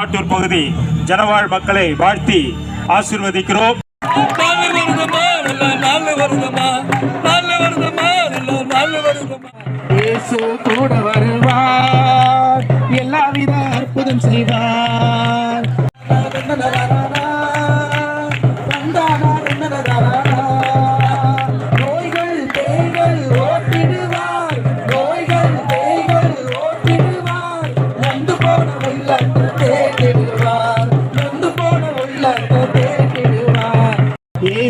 காட்டூர் பகுதி ஜனவாழ் மக்களை வாழ்த்தி ஆசீர்வதிக்கிறோம். கூட வருவார் எல்லாவித அற்புதம் செய்வார்.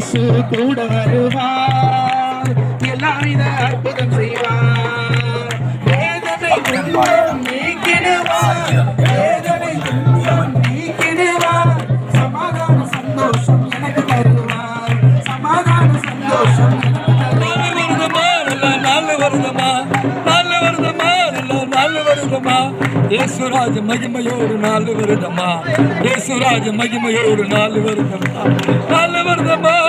இயேசு கூட வருவார். எல்லாவித அற்புதம் செய்வார். வேதனை துன்பம் நீக்கிடுவார். வேதனை துன்பம் நீக்கிடுவார். சமாதான சந்தோஷம் எனக்கு தருவார். சமாதான சந்தோஷம் இயேசுராஜ மகிமையோடு நாலு வருதமா இயேசுராஜ மகிமையோடு நாலு வருதமா நாலு வருதமா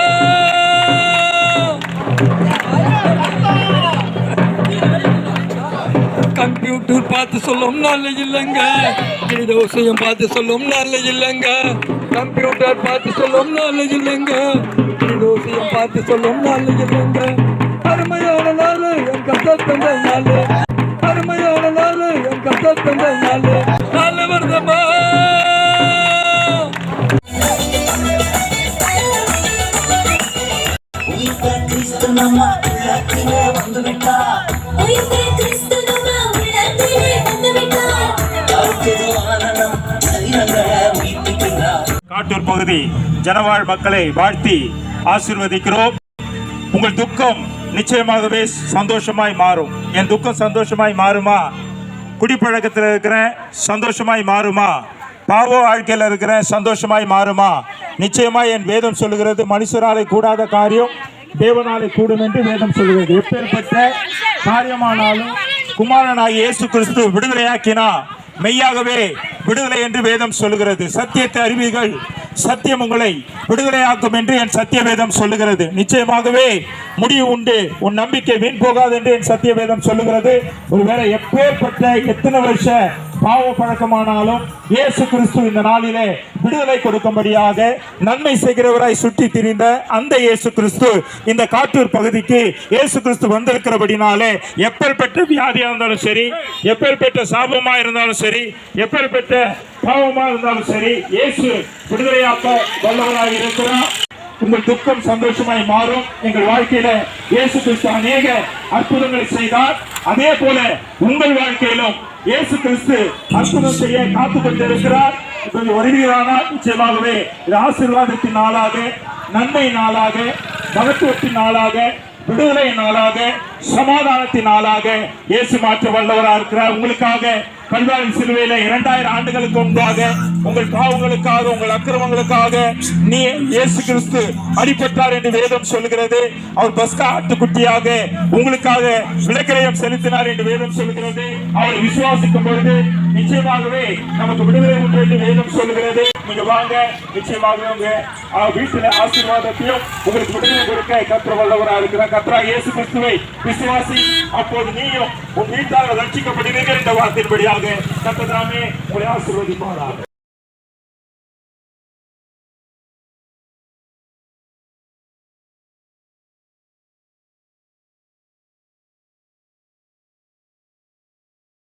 கம்ப்யூட்டர் பார்த்து சொல்லும் நல்ல இல்லைங்க தோசையும் பார்த்து சொல்லும் நல்ல இல்லைங்க. கம்ப்யூட்டர் பார்த்து சொல்லும் நல்ல இல்லைங்க தோசையும் பார்த்து சொல்லும் நல்ல இல்லைங்க. அருமையான நாள் என் கஷ்டத்தந்த நாள். அருமையான நாள் என் கஷ்டத்தந்த நாள். நாலு வருதமா கிறிஸ்து நம்ம உள்ளத்திலே ஆட்டூர் பகுதி ஜனவாழ் மக்களை வாழ்த்தி ஆசீர்வதிக்கிறோம். உங்கள் துக்கம் நிச்சயமாகவே சந்தோஷமாய் மாறும். என் துக்கம் சந்தோஷமாய் மாறுமா? குடிப்பழக்கத்தில் இருக்கிறேன் சந்தோஷமாய் மாறுமா? பாவ வாழ்க்கையில் இருக்கிறேன் சந்தோஷமாய் மாறுமா? நிச்சயமாய் என் வேதம் சொல்லுகிறது மனுஷராலே கூடாத காரியம் தேவனாலே கூடும் என்று வேதம் சொல்லுகிறது. எப்பேற்பட்ட காரியமானாலும் குமாரனாகிய இயேசு கிறிஸ்து விடுதலையாக்கினா மெய்யாகவே விடுதலை என்று வேதம் சொல்லுகிறது. சத்தியத்தை அறிவிகள் சத்தியம் உங்களை விடுதலையாக்கும் என்று என் சத்தியவேதம் சொல்லுகிறது. நிச்சயமாகவே முடிவு உண்டு. உன் நம்பிக்கை வீண் போகாது என்று என் சத்தியவேதம் சொல்லுகிறது. ஒருவேளை எப்பேற்பட்ட எத்தனை வருஷ பாவ பழக்கமானாலும் இயேசு கிறிஸ்து இந்த நாளிலே விடுதலை கொடுக்கும்படியாக நன்மை செய்கிறவராய் சுற்றி திரிந்த அந்த இயேசு கிறிஸ்து இந்த காட்டூர் பகுதிக்கு இயேசு கிறிஸ்து வந்திருக்கிறபடினாலே எப்பேற்பட்ட வியாதியா இருந்தாலும் சரி எப்பேற்பட்ட சாபமா இருந்தாலும் சரி எப்பேற்பட்ட பாவமா இருந்தாலும் சரி இயேசு விடுதலையாக்க வல்லவராக இருக்கிறார். உங்கள் துக்கம் சந்தோஷமாய் மாறும். எங்கள் வாழ்க்கையில இயேசு கிறிஸ்து அநேக அற்புதங்களை செய்தார். அதே போல உங்கள் வாழ்க்கையிலும் இயேசு கிறிஸ்து அற்புதம் செய்ய காத்து கொண்டிருக்கிறார். கொஞ்சம் வருகிறானால் நிச்சயமாகவே இது ஆசீர்வாதத்தின் நாளாக நன்மை நாளாக மகத்துவத்தின் நாளாக விடுதலை நாளாக சமாதானத்தின் நாளாக இயேசு மாற்ற வல்லவராக இருக்கிறார். உங்களுக்காக கல்வாரி சிலுவையில இரண்டாயிரம் ஆண்டுகளுக்கு முன்பாக உங்கள் பாவங்களுக்காக உங்கள் அக்கிரமங்களுக்காக நீ இயேசு கிறிஸ்து அடிபட்டார் என்று வேதம் சொல்லுகிறது. அவர் பஸ்கா ஆட்டுக்குட்டியாக உங்களுக்காக விளக்கிரயம் செலுத்தினார் என்று வேதம் சொல்லுகிறது. அவர் விசுவாசிக்கும் பொழுது நிச்சயமாகவே நமக்கு விடுதலை உண்டு என்று வேதம் சொல்லுகிறது. நீங்க வாங்க நிச்சயமாகவே உங்க ஆ, வீட்டுல ஆசீர்வாதத்தையும் உங்களுக்கு விடுதலை கொடுக்க கத்திர வல்லவராக இருக்கிற கத்ரா இயேசு கிறிஸ்துவை விசுவாசி அப்போது நீயும் உன் வீட்டாக ரட்சிக்கப்படுவீர்கள் என்ற வார்த்தையின்படியாக கத்ததாமே உங்களை ஆசீர்வதிப்பாராக.